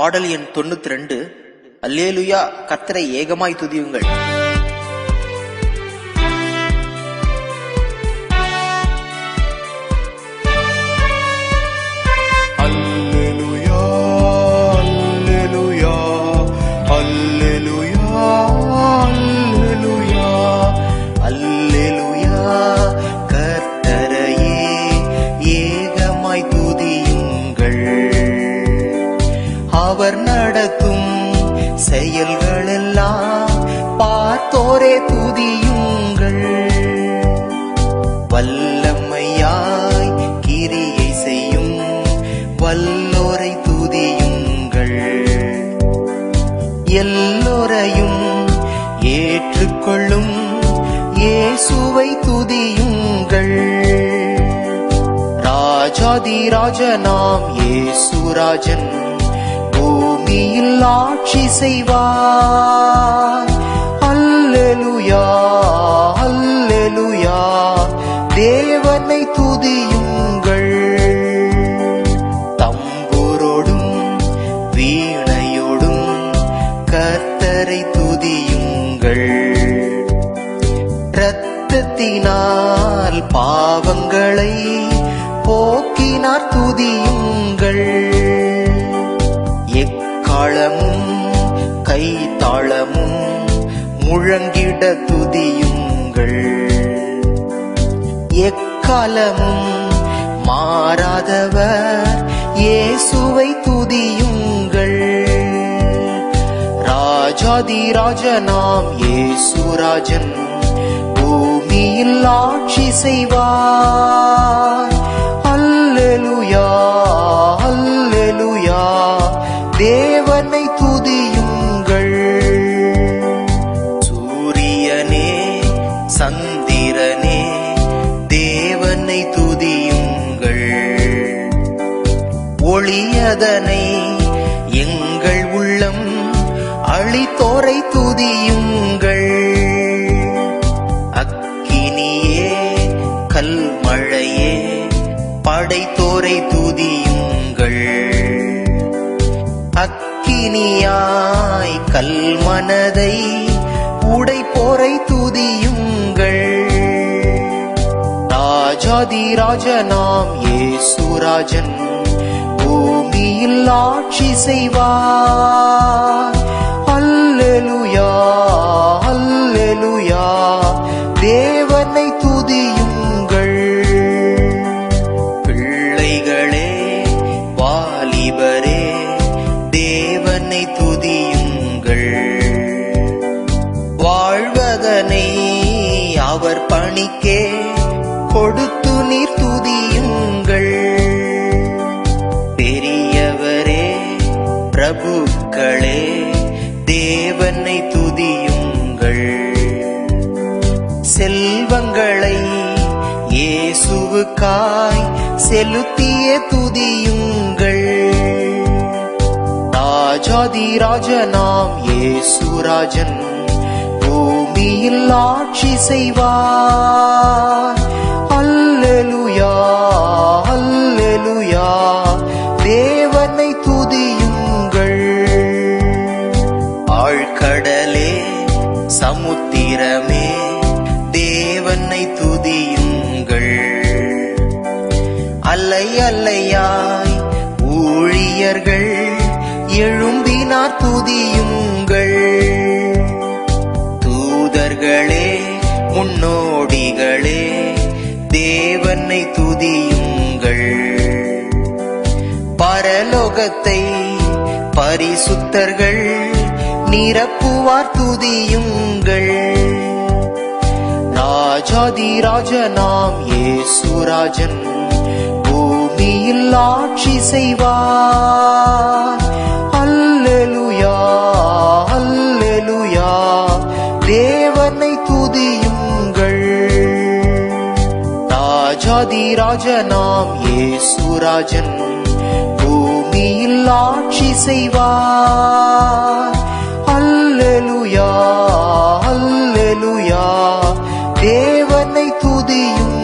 பாடல் எண் தொண்ணூத்தி ரெண்டு. அல்லேலுயா கத்தரை ஏகமாய் துதியுங்கள். அவர் நடத்தும் செயல்களெல்லாம் பார்த்தோரே துதியுங்கள். வல்லமையாய் கிரியை செய்யும் வல்லோரை துதியுங்கள். எல்லோரையும் ஏற்றுக்கொள்ளும் இயேசுவை துதியுங்கள். ராஜாதி ராஜனாம் ஏசுராஜன் பூமியில் ஆட்சி செய்வார். அல்லலுயா அல்லலுயா. தேவனை துதியுங்கள். தம்பூரோடும் வீணையோடும் கர்த்தரை துதியுங்கள். இரத்தத்தினால் பாவங்களை போக்கினார் துதியுங்கள். தாளமும் கை தாளமும் முழங்கிட துதியுங்கள். எக்காலமும் மாறாதவர் இயேசுவை துதியுங்கள். ராஜாதி ராஜனாம் ஏசுராஜன் பூமியில் ஆட்சி செய்வார். துதியுங்கள் சூரியனே சந்திரனே தேவனை துதியுங்கள். ஒளியதனை எங்கள் உள்ளம் அழித்தோரை துதியுங்கள். அக்கினியே கல்மழையே படைத்தோரை துதியுங்கள். அக்கினியாய் கல்மனதை உடைப்போரை துதியுங்கள். ராஜாதி ராஜனாம் ஏசுராஜன் பூமியில் ஆட்சி செய்வார். அவர் பணிக்கே கொடுத்து நீர் துதியுங்கள். பெரியவரே பிரபுக்களே தேவனை துதியுங்கள். செல்வங்களை இயேசுவுக்காய் செலுத்திய துதியுங்கள். ராஜாதி ராஜனாம் இயேசுராஜன் பூமியில் ஆட்சி செய்வார். அல்லலுயா அல்லலுயா. தேவனை துதியுங்கள். ஆழ்கடலே சமுத்திரமே தேவனை துதியுங்கள். அல்லை அல்லையாய் ஊழியர்கள் எழும்பினார் துதியுங்கள் பரலோகத்தை பரிசுத்தர்கள் நிரப்புவார் துதியுங்கள். ராஜாதி ராஜனாம் ஏசுராஜன் பூமியில் ஆட்சி செய்வார். அல்லலுயா அல்லலுயா தேவனை துதியுங்கள். ராஜாதி ராஜனாம் இயேசுராஜன் பூமியில் ஆட்சி செய்வார். அல்லலுயா அல்லலுயா. தேவனை துதியும்